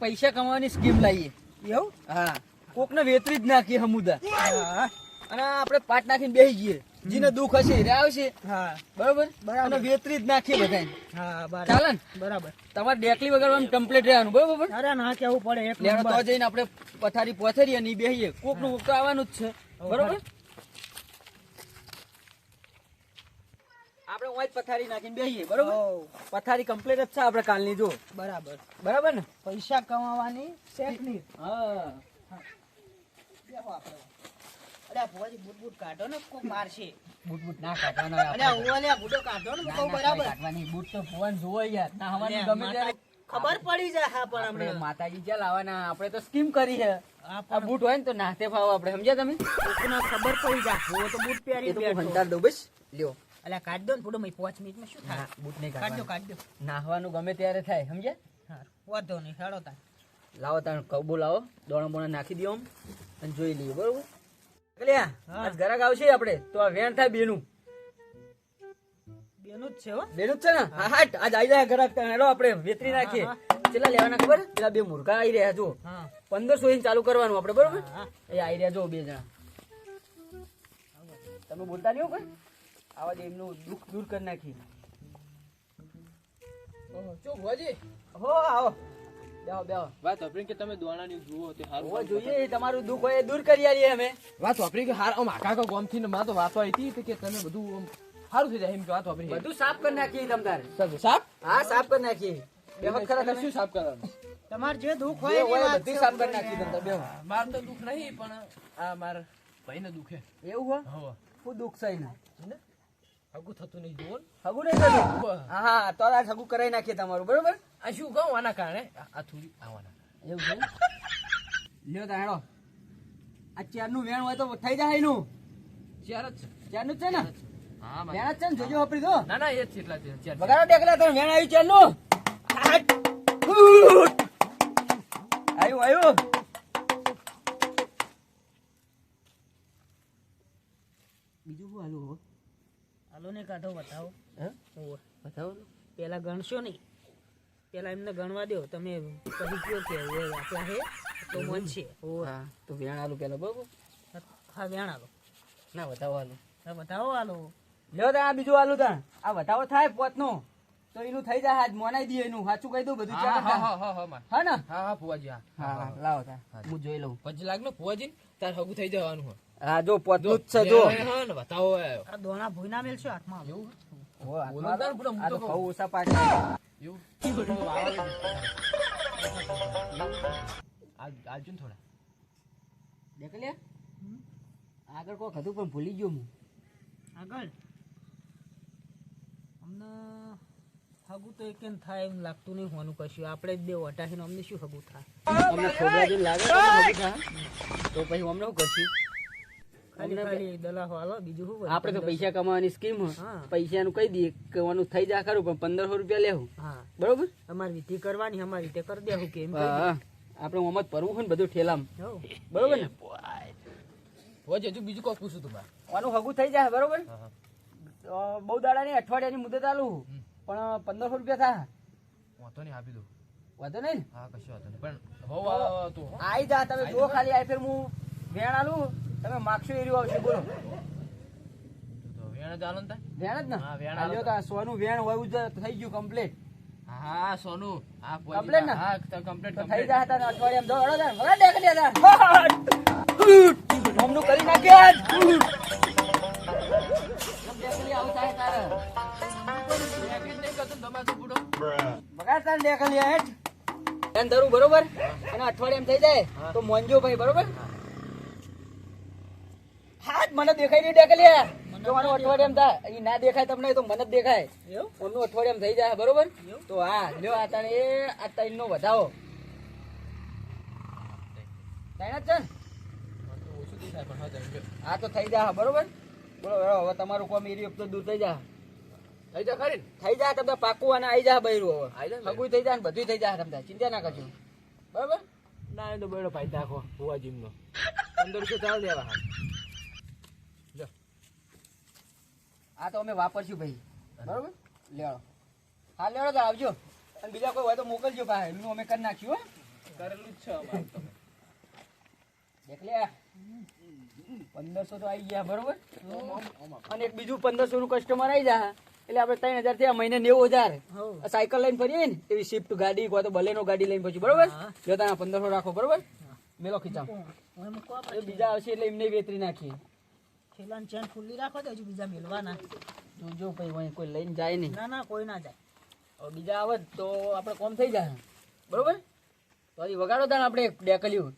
પૈસા કમાવાની સ્કીમ લાવીએ એવું? હા. કોકને વેતરી જ નાખીએ હમુદા અને આપણે પાટ નાખીને બેસી જઈએ. જેને દુઃખ હશે એ આવશે. હા. બરોબર? બરાબર. અને વેતરી જ નાખીએ બધાને. હા બરાબર. ચાલે ને? બરાબર. તમારે ડેકલી વગાડવાનું કમ્પ્લીટ રહેવાનું બરોબર? અરે ના કેવું પડે? એક તો જઈને આપણે પથારી પથારી અને બેસીએ બેહીએ. કોકનું કોક તો આવવાનું જ છે. બરોબર? આપણે ઓય પથારી નાખીને બેહીએ બરોબર? પથારી કમ્પ્લીટ જ છે આપણે કાલની જો બરાબર. બરાબર ને? પૈસા કમાવાની ટેકનિક હા. બેહો આપણે. અરે ભોજી બૂટ બૂટ કાઢો ને કોક મારશે. બૂટ બૂટ ના કાઢવાનો અરે અલે આ કાઢો ને કહું બરાબર. કાઢવાની. બુટ તો ભુવન જોવો યાર. ના હવાની ગમે ત્યારે. ખબર પડી જાય હા પણ આપણે માતાજી જ્યાં લાવવાના આપણે તો સ્કીમ કરી છે. આ બૂટ હોય ને તો નાતે ફાવો આપણે. સમજ્યા તમે? ખબર પડી જાય. તો બૂટ પહેરી દઉં ભંડાર દઉં બસ. લ્યો. અલ્યા કાઢ દો ને મય પાંચ મિનિટમાં શું થાય? બૂટ નહીં કાઢ દો કાઢ દો નાહવાનું ગમે ત્યારે થાય સમજ્યા? વાંધો નહીં હેડો તાર લાવો તાર કબો લાવો દોણા બોણા નાખી દો અને જોઈ લઈએ બરોબર? કલ્યા આજ ઘરાક આવશે આપણે તો આ વેણ થાય બેનું. બેનું જ છે હો. બેનું જ છે ને? હા. હાટ આજ આવી જાય ઘરાક હેડો આપણે વેતરી નાખીએ. કેટલા લેવાના ખબર? પેલા બે મુર્ગા આવી રહ્યા જો પંદરસો ઇંચ ચાલુ કરવાનું આપણે બરોબર? એ આવી રહ્યા જો બે જણા. તમે બોલતા નહીં કોઈ આવા દે એમનું દુઃખ દૂર કરી નાખી. ચો ભુવાજી? હો આવો. બેહો બેહો વાત વાપરી કે તમે દોણાની જુઓ તે હારું હોવા જોઈએ તમારું દુઃખ હોય એ દૂર કરી આવીએ અમે. વાત વાપરી કે હાર આમ કો આખા ગામથી ને માં તો વાતો આવી હતી કે તમે બધું આમ સારું થઈ જાય એમ કે વાત વાપરી. બધું સાફ કરી નાખીએ તમ સાફ? હા સાફ કરી નાખીએ. વખત ખરા શું સાફ કરવાનું? તમારે જે દુઃખ હોય એ વાત બધી સાફ કરી નાખી તમ બેહો માર તો દુઃખ નહીં પણ આ માર ભાઈને દુખે એવું હોય? શું દુઃખ છે એનું? હગું થતું નહીં જુઓ હગુ નહીં થતું? હા હા તો આ હગુ કરાવી નાખીએ તમારું બરોબર? આ શું કહું? આના કારણે આ- થોડી આવવાના. એવું છે? લ્યો તા હેડો. આ ચારનું વેણ હોય તો થઈ જાય એનું. ચાર જ છે. ચારનું જ છે ને? હા. વેણ જ છે ને? જોજો વાપરી દો. ના ના એ જ છે એટલા ચાર વગાડો ટેકલા તમે વેણ આવ્યું ચારનું. આવ્યું આવ્યું બીજું શું હાલું હવે? કાઢો બતાવો હા? બતાવો ને. પેલા ગણશો નહીં. પેલા એમને ગણવા દો. તમે કહી કયો કે એ આપણા હે? તો મન છે. હા તો વેણ હાલું પેલા બરોબર? હા વેણ આલો. ના બતાવો આલો. હા, બતાવો હાલો લ્યો તા આ બીજું હાલું તા આ બતાવો થાય પોતનો. તો એનું થઈ જાય આજ મોનાઈ દઈએ એનું. સાચું કહી દઉં બધું હા ચાલે હા હા હા હા હા ને? હા હા ફુવાજી હા. હા લાવો તા હું જોઈ લઉં. પછી લાગ ને? ફુવાજી તાર હગું થઈ જવાનું હોય. હા જો પોતનું જ છે જો બતાવો આ દોણા ભૂઈના મેલશો હાથમાં? એવું? આ તો. ઘઉં ઓછા પાકે એવું? આલજો ને થોડા. દેખ લે આગળ કોક હતું પણ ભૂલી ગયો હું. આગળ? અમને હગું તો એક થાય એમ લાગતું નહીં હોવાનું કશું. આપણે જ બે વટાશીને અમને શું હગું થાય? અમને ખોબરા જેવું લાગે ને. તો પછી અમને શું કરશું? આપણે તો પૈસા કમાવાની સ્કીમ પૈસા નું કહી દઈએ? કહેવાનું થઈ જાય ખરું પણ પંદરસો રૂપિયા લેવું. બરોબર? અમારી વિધિ કરવાની અમારી રીતે કરી દેવું કે આપડે મોહમ્મદ હા. આપણે ઓમ જ ભરવું હોય ને બધું ઠેલામ. બરોબર ને? હોય હજુ બીજું કોઈ પૂછું તું આનું હગું થઈ જાય બરોબર? બહુ દાડાની અઠવાડિયાની મુદત આલું. પણ પંદરસો રૂપિયા થાય. વાંધો નહીં આપી દઉં. વાંધો નહીં હા કશું વાંધો નહીં. પણ આઈ જા તમે જો. ખાલી આઈ ફેર હું વેણ આલું તમે માગશો એર્યું આવશે બોલો. તો વેણ જ ને વેણ જ ને? હા, વેણ આ લ્યો સોનું વેણ હોય જ થઈ ગયું કમ્પ્લીટ હા સોનું. હા ફુવાજી, ને? હા કમ્પ્લીટ થઈ જાય હતા હમનું કરી નાખ્યો હેઠ ધરું બરોબર? અને એમ થઈ જાય. તો મોંજો ભાઈ બરોબર? હાથ મને દેખાય નહીં લે. તો મને અઠવાડિયામ થાય એ ના દેખાય તમને તો મને જ દેખાય. એમનું અઠવાડિયામ થઈ જાય બરોબર? તો હા લ્યો આ તને એ આ ત્રણ નો વધાવો જ છે હા આ તો થઈ જાય બરોબર? બોલો હવે તમારું કોમ એરિયો તો દૂર થઈ જાય. થઈ જા ખરી થઈ જાય તમને પાકું અને આવી જાય બૈરું હવે. જાય ને થઈ જાય ને બધું થઈ જાય તમને ચિંતા ના કરજો. બરોબર? ના એ તો બેડો પાઈ નાખો હોવા જીમનો પંદરસો ચાલ દેવા. હા આ તો અમે વાપરશું ભાઈ. બરોબર? લેડો હા લેડો તો આવજો. અને બીજા કોઈ હોય તો મોકલજો ભાઈ. એમનું અમે કરી નાખ્યું હો. કરેલું જ છે અમારે દેખ લે. પંદરસો તો આવી ગયા બરોબર? અને એક બીજું પંદરસો નું કસ્ટમર આવી જાય એટલે આપણે ત્રણ હજાર થયા મહિને નેવું હજાર. સાયકલ લઈને ફરીએ ને એવી શિફ્ટ ગાડી કોઈ તો બલેનો ગાડી લઈને પછી બરોબર? જો તમે પંદરસો રાખો બરોબર? મેલો આપણે બીજા આવશે એટલે એમને વેતરી નાખીએ. થેલાની ચેન ખુલ્લી રાખો તો હજુ બીજા મેળવાના જોજો ભાઈ વઅહીં કોઈ લઈને જાય નહીં. ના ના કોઈ ના જાય. હવે બીજા આવે તો આપણે કોમ થઈ જાય. બરોબર? તો હજી વગાડો તાણ આપણે ડેકલ્યું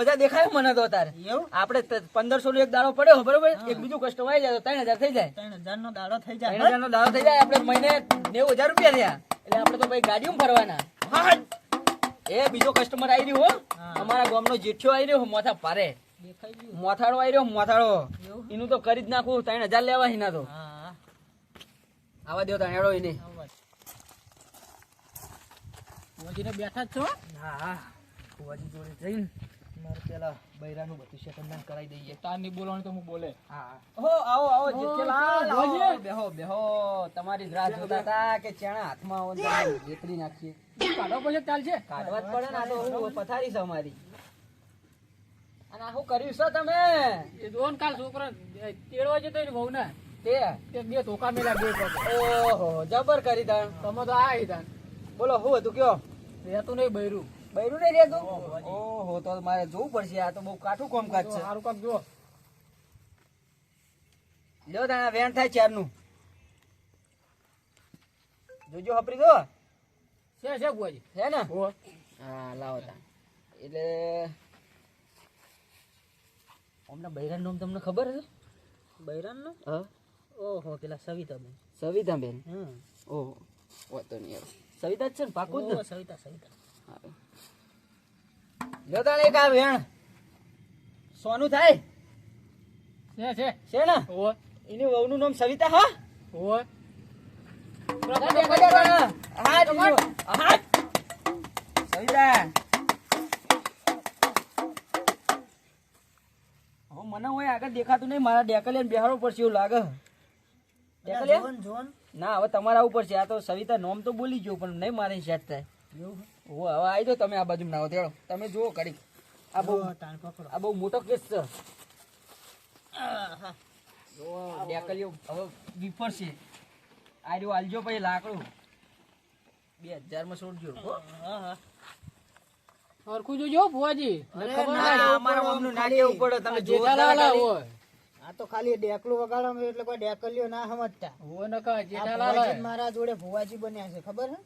મજા દેખાય મને તો તારે એવું? આપણે પંદરસો નો એક દાડો પડ્યો બરોબર? એક બીજું કસ્ટમર આવી જાય તો ત્રણ હજાર થઈ જાય. ત્રણ હજાર નો દાડો થઈ ત્રણ જાય. હજાર નો દાડો થઈ જાય આપણે મહિને નેવું હજાર રૂપિયા થયા. એટલે આપણે તો ભાઈ ગાડીઓ ફરવાના. એ બીજો કસ્ટમર આવી રહ્યો. અમારા ગામનો જેઠિયો આવી રહ્યો મોથા પારે મોથાડો મોથાળો આવી રહ્યો મોથાળો. એનું તો કરી જ નાખું ત્રણ હજાર લેવા એના તો. આવા દેવો ત્રણ હેડો એને. બેઠા જ છો? હા હા જોડે જઈને મારે પેલા બૈરાનું બધું સેટલમેન્ટ કરાવી દઈએ. તારની બોલવાનું તો હું બોલે. હા. હો આવો આવો જેઠેલાલ, આવો, બેહો બેહો. તમારી જ રાહ જોતા હતા કે ચણા હાથમાં આવો ને વેતરી નાખીએ. કાઢો પછી ચાલશે. કાઢવા જ પડે ને આ તો હું પથારી છે અમારી. અને આ શું કર્યું છે તમે? એ જોન કાલ છોકરો તેડવા જતો ને બહુ ને તે? તે બે ધોકા મેલા બે ઓહો જબર કરી તાણ. તમે તો આ તાન બોલો હું હતું કયો? રહેતું નહીં બૈરું. બૈરું નહીં રહેતું? ઓહો તો મારે જોવું પડશે આ તો બહુ કાઠું કામકાજ છે. સારું કામ જો. લ્યો તાણા વેણ થાય ચારનું. જોજો હપરી દો છે છે બુઆજી છે ને? હા લાવો તા. એટલે હમણાં બૈરાન નામ તમને ખબર છે બૈરાન નો હા. ઓહો પેલા સવિતા બેન સવિતા બેન હમ. ઓહો વાતો નહીં સવિતા જ છે ને પાકું જ ને? સવિતા સવિતા. હારું. એક આ વેણ. સોનું થાય? છે છે. છે ને? હો એની વહુનું નામ સવિતા હા? હો હા જીજુ. સવિતા. મને હોય આગળ દેખાતું નહીં. મારા ડેકલિયાને બિહારો પડશે એવું લાગે. ના હવે તમારા ઉપર છે. આ તો સવિતા નોમ તો બોલી ગયો પણ નહીં મારે સેટ થાય. એવું હવે આવી જાઓ તમે આ બાજુ ના આવો તેડો. તમે જુઓ કરી આ બહુ આ બહુ મોટો કેસ છે. ડેકલીઓ હવે વિફરશે આ રહ્યું આલજો પછી લાકડું. બે હજારમાં છોડજો. હો. સરખું જોજો આ તો ખાલી. ડેકલું વગાડવાનું એટલે કોઈ ડેકલીઓ ના સમજતા. હો નકા જેઠાલાલ મારા જોડે ભુવાજી બન્યા છે ખબર હે?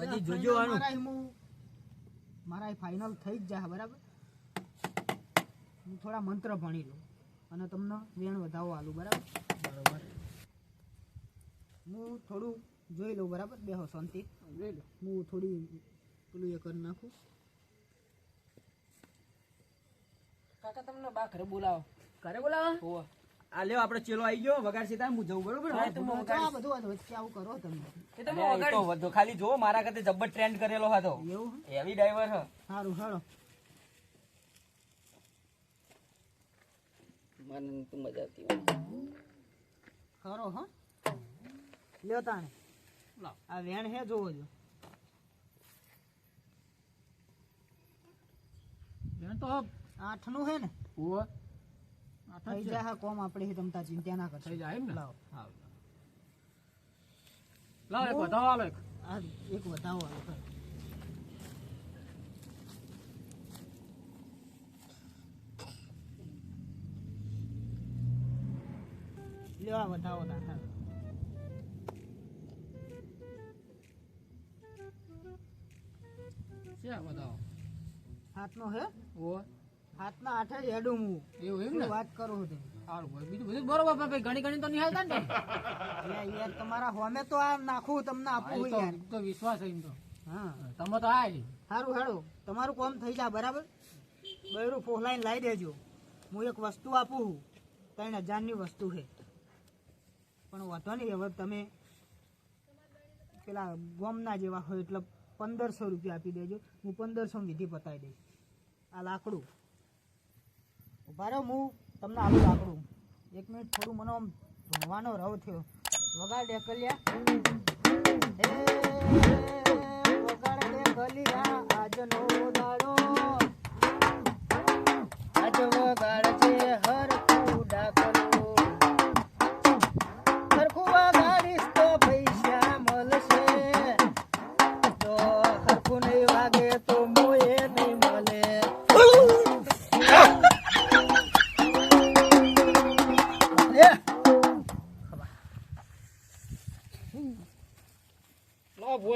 ભુવાજી જોજો આનું. મારા ફાઇનલ થઈ જ જાય બરાબર? હું થોડા મંત્ર ભણી લઉં અને તમને વેણ વધાવો આલું બરાબર? બરાબર. હું થોડું જોઈ લઉં બરાબર? બેહો શાંતિ. જોઈ લો. હું થોડી પેલું એ કરી નાખું. કાકા તમને બા ઘરે બોલાવો. ઘરે બોલાવો? હોવે. આ આપણે ચેલો આવી ગયો વગાડ સીતા હું જવું બરોબર? આ બધું આવું કરો તમે. તો. વધુ ખાલી જો મારા કરતે જબ્બર ટ્રેન્ડ કરેલો હતો. એવું હેવી ડ્રાઈવર હ. સારું હાલો. મને તો મજા આવતી કરો હો. લ્યો તાણે. લાવ. આ વેણ હે જોવો જો. વેણ તો આઠનું હે ને? જ થઈ જાય. જાય કોમ આપણે હે તમતા ચિંતા ના કરશો થઈ જાય એમ ને? લાવો. હા. લાવ એક વધાવો આલો એક. આ એક વધાવો આલો લેવા વધાવો ના હા આ વધાવો? હાથનો હે? હો હાથના આઠે જ હેડું હું એવું એમ ને? વાત કરું છો સારું બીજું બધું બરોબર ભાઈ ઘણી ઘણી તો નહીં હાલતા ને યાર તમારા હોમે તો આ નાખું તમને આપું યાર. તો વિશ્વાસ એમ તો. હા. તમે તો આ સારું હેડો તમારું કોમ થઈ જાય બરાબર? બૈરું ફોલાઈને લાવી દેજો. હું એક વસ્તુ આપું છું. ત્રણ હજારની વસ્તુ છે. પણ વાંધો નહીં હવે તમે પેલા ગોમના જેવા હોય એટલે પંદરસો રૂપિયા આપી દેજો. હું પંદરસો વિધિ પતાવી દઈશ. આ લાકડું. ઊભા રહો હું તમને આવું લાકડું. એક મિનિટ થોડું મને આમ ભણવાનો રવ થયો. વગાડ ઢેકલિયા હે વગાડ ઢેકલિયા આજનો દાડો. આજ વગાડજે હરખું ડાકલો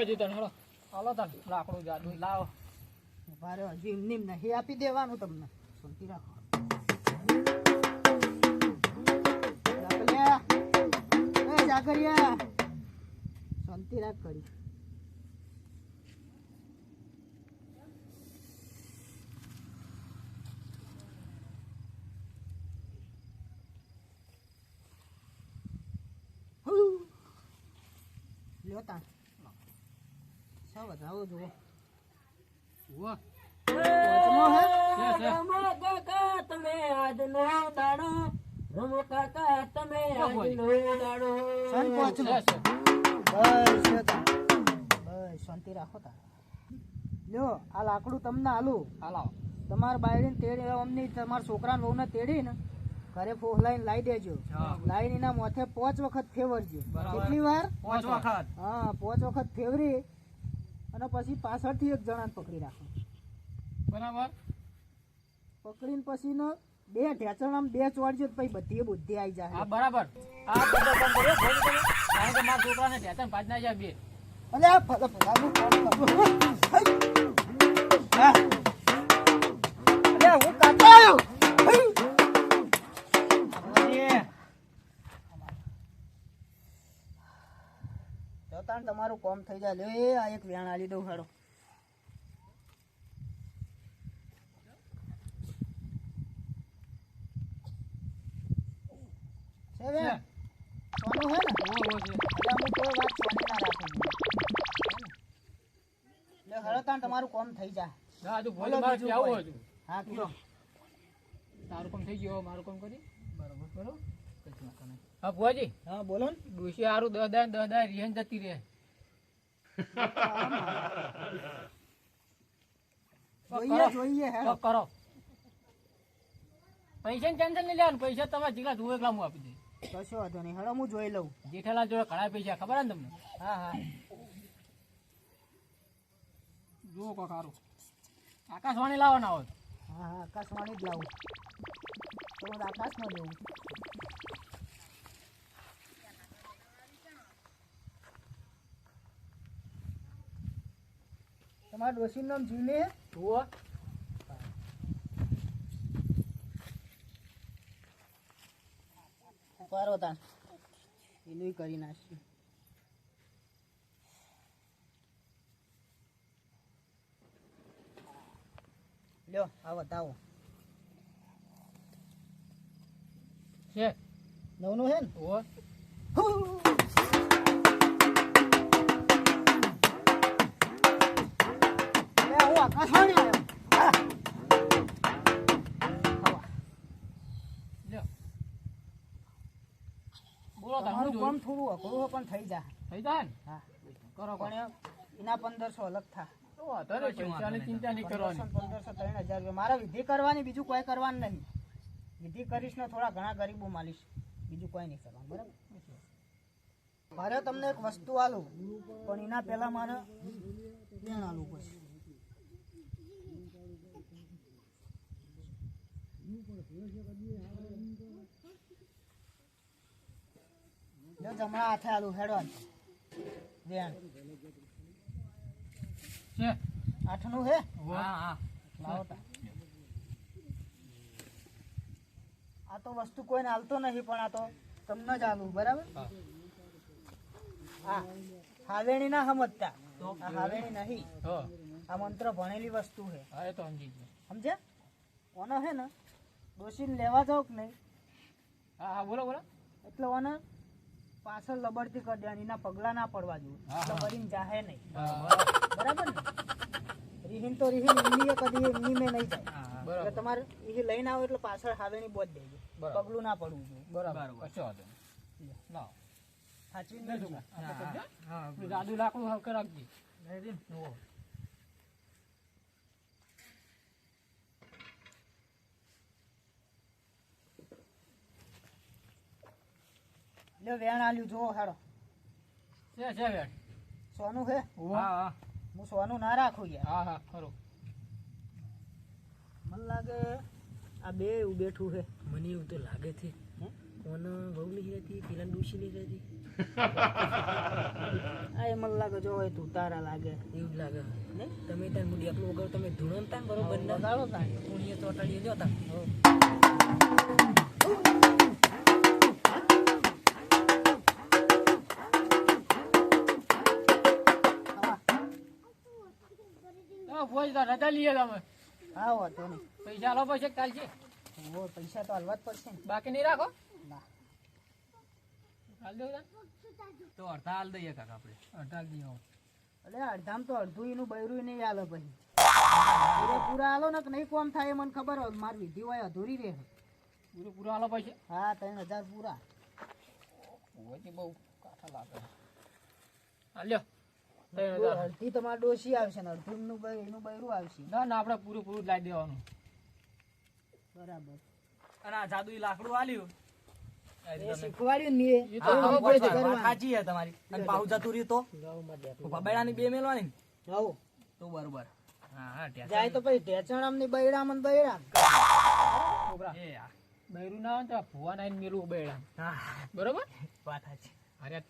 લાવો તને હાલો. હાલો તને, લાકડું જાદુ લાવો. ભારે હજી એમની એમ નહીં આપી દેવાનું તમને. શાંતિ રાખો. જાગરિયા. શાંતિ રાખ કરી લ્યો તાણ સૌ વધાવો જુઓ. કાકા તમે આજનો દાડો રમો કાકા તમે આજનો દાડો સન પહોંચનો છે. છે બસ છે તાણ. બસ શાંતિ રાખો તાણ લ્યો આ લાકડું તમને આલું હાલો તમારા બાયડીને તેડી અમની. તમારા છોકરાને વહુને તેડી ને ઘરે ફોહલાઈને લાવી દેજો. લાઈન એના મોથે પાંચ વખત ફેવરજો. કેટલી વાર? પાંચ વખત. હા પાંચ વખત ફેવરી. અને પછી પાછળથી એક જણાને પકડી રાખો બરાબર પકડીને પછી ને બે ઢેચણ બે ચોડજો તો પછી બધી બુદ્ધિ આવી જાય હા બરાબર આ બધો કામ કર્યો ભોજ કર્યો કારણ કે મારા છોકરાને ટેશન પાજ ના જાય બે અલે આ ફલા કરું. હા. અલે હું કાકા આવ્યો. તાણ તમારું કોમ થઈ જાય. લે આ એક વ્યાણ આલી દઉં હાડો તમારું કોમ થઈ જાય. હા કીધો. તારું કામ થઈ ગયું મારું કામ કરી. બરોબર બરાબર. કશું વાંધો નહીં. હા ભુવાજી? હા બોલો ને. ડોશી હારું દહ દહ દહ દહ રિહન જતી રહે. જોઈએ પૈસા ને કરો ટેન્શન નહીં લેવાનું પૈસા તમે જેટલા જુએ એટલા હું આપી દઈશ. કશો વાંધો નહીં હેડો હું જોઈ લઉં. જેઠાલાલ જોડે ઘણા પૈસા ખબર ને તમને? હા હા. જુઓ કો સારું આકાશવાણી લાવવાના હોય. હા હા આકાશવાણી જ લાવું. તો આકાશમાં જોઉં તમારા ડોસીનું નામ જીને. જુઓ. ઉપારો તા એનું કરી નાખશું લ્યો આ બતાવો. છે. નવનું છે ને? કામ થોડું અઘરું પણ થઈ જાય થઈ વાંધો કરવાની બીજું કોઈ કરવાનું નહીં વિધિ કરીશ ને થોડા ઘણા ગરીબો માલીશ બીજું કોઈ નહીં બરાબર મારે તમને એક વસ્તુ આલું, પણ એના પહેલા મારે આલું પછી જમણા હાથે આલું હેડો વેણ છે. આઠનું હે? હા હા. લાવો આ તો વસ્તુ કોઈને હાલતો નહીં પણ આ તો તમને જ આલું બરાબર? હા. હાવેણી ના સમજતા. આ હાવેણી નહીં. આ મંત્ર ભણેલી વસ્તુ છે. સમજ્યા? ઓનો હે ને? ડોસીને લેવા જાવ કે નહીં? હા હા બોલો બોલો. એટલે ઓને પાછળ લબડતી કરી દેવાની એના પગલા ના પડવા જોઈએ એટલે હા. જાહે નહીં. બરાબર ને? રીહીન તો રીહીન એમની એ કદી એમની મેં નહીં જાય એટલે બરાબર. તમારે એ લઈને આવો એટલે પાછળ હાવેની બોજ દેજો પગલું ના પડવું જોઈએ. બરાબર. કશો વાંધો નહીં સાચવીને. હા જાદુ લાકડું હલકે રાખજે. લ્યો વેણ આલ્યું જુઓ હારો છે છે વેણ. સોનું હે હા હા. હું સોનું ના રાખું યાર. હા હા ખરો. મને લાગે આ બે એવું બેઠું છે. મને એવું તો લાગે છે. હે? કોને વહુ નહીં રહેતી પેલા ડૂસી નહીં રહેતી? આ એ મને લાગે જો હોય તું તારા લાગે. એવું જ લાગે. ને? તમે ત્યાં મુડી આપણું વગર તમે ધૂણતા બરોબર ના? ગાળો તા પુણ્ય ચોટાડીએ જોતા તો રજા લઈએ તમે. હા વાંધો નહીં. પૈસા લો પછી ચાલશે ઓ પૈસા તો હાલવા જ પડશે. બાકી નહીં રાખો. ના. હાલ દઉં તો અડધા હાલ દઈએ કાકા આપણે. એટલે અડધામ તો અડધું એનું બૈરું નહીં હાલે પછી. પૂરે પૂરા આલો ને નહીં કોમ થાય એ મને ખબર હોય મારી વિધિ હોય અધૂરી રહે. પૂરું પૂરું હાલો પછી. હા ત્રણ હજાર પૂરા. બહુ કાઠા લાગે હાલ્યો. અડધી તમારે ડોસી આવશે ને અડધું એમનું એનું બૈરું આવશે. ના ના આપણે પૂરું પૂરું જ લાવી દેવાનું. બરાબર. અને આ જાદુ લાકડું આલ્યું. શીખવાડ્યું ને એ. તો હવે ખબર વિધિ પડે. કરવાની. સાચી છે તમારી. અને પાહુ જતું રહ્યું તો? ભબાડાની બે મેલવાની? તો બરોબર. હા હા ઠેક. જાય તો પછી ઢેચણ ને બૈરામ બૈરામ. બૈરું. ના હોય તો ભુવા નાઈને મેલું બેડા બરોબર? વાત સાચી. અરે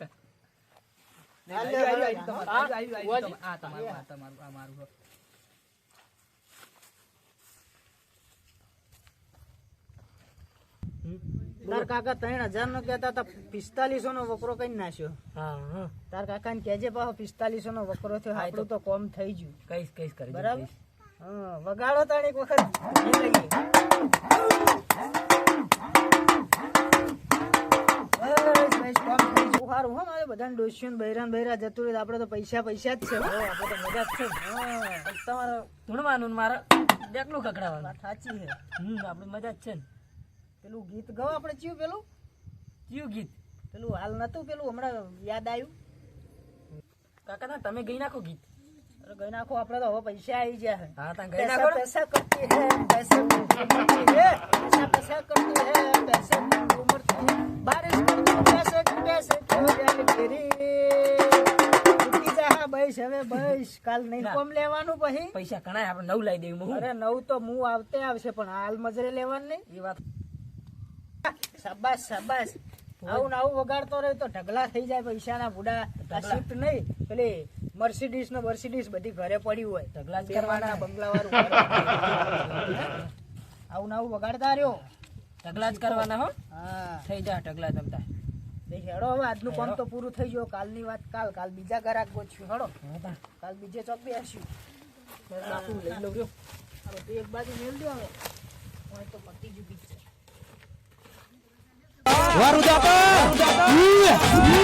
તાર કાકા ત્રણ હજાર નો કેતા હતા પિસ્તાલીસો નો વકરો કઈ નાખ્યો તાર કાકા ને કેજે પાછો પિસ્તાલીસો નો વકરો થયો આપણું તો કોમ થઈ ગયું. કઈશ કઈશ કરી બરાબર? વગાડો તાણ એક વખત. સારું હો મારે બધાને ડોશીઓ બૈરાન બૈરા જતું રહે તો આપણે તો પૈસા પૈસા જ છે. આપણે તો મજા જ છે તમારે ધૂણવાનું મારે ડેકલું ખકડાવવાનું સાચી છે. હમ આપણે મજા જ છે ને. પેલું ગીત ગાવ આપણે ચિયું પેલું? ચિયું ગીત? પેલું હાલ નતું પેલું હમણાં યાદ આવ્યું. કાકા તમે ગઈ નાખો ગીત. નાખો આપડે તો હવે પૈસા આવી ગયા હા. તાં ગઈ નાખો પૈસા કરતી હે પૈસા કરતી હે પૈસા પૈસા કરતી હે પૈસા ની ઉમર છે બારિશ કરતી પૈસે પૈસે કાલ નહીં કોમ લેવાનું પછી? પૈસા કણાય આપણે નવ લઈ દેવું નવ તો હું આવતે આવશે પણ હાલ મજરે લેવાનું? નહીં એ વાત. શાબાશ શાબાશ. આવું આવું વગાડતો રહે તો ઢગલા થઈ જાય પૈસાના બુડા. આ શિફ્ટ નહીં પેલી મર્સિડીસ નો મર્સિડીસ બધી ઘરે પડી હોય. ઢગલા કરવાના. બંગલા વાળું આવું ને આવું વગાડતા રહ્યો. ઢગલા જ કરવાના હો. હા. થઈ જા ઢગલા જમતા હેડો હવે આજનું કામ તો પૂરું થઈ ગયું. કાલની વાત કાલ. કાલ બીજા ગરાક ગોચ્યું હેડો. કાલ બીજે ચોક બેસ્યું બાપુ લઈ લઉં ગયો એક બાજુ મેળ દો હવે. તો પતી ગયું picture. વારુદાતા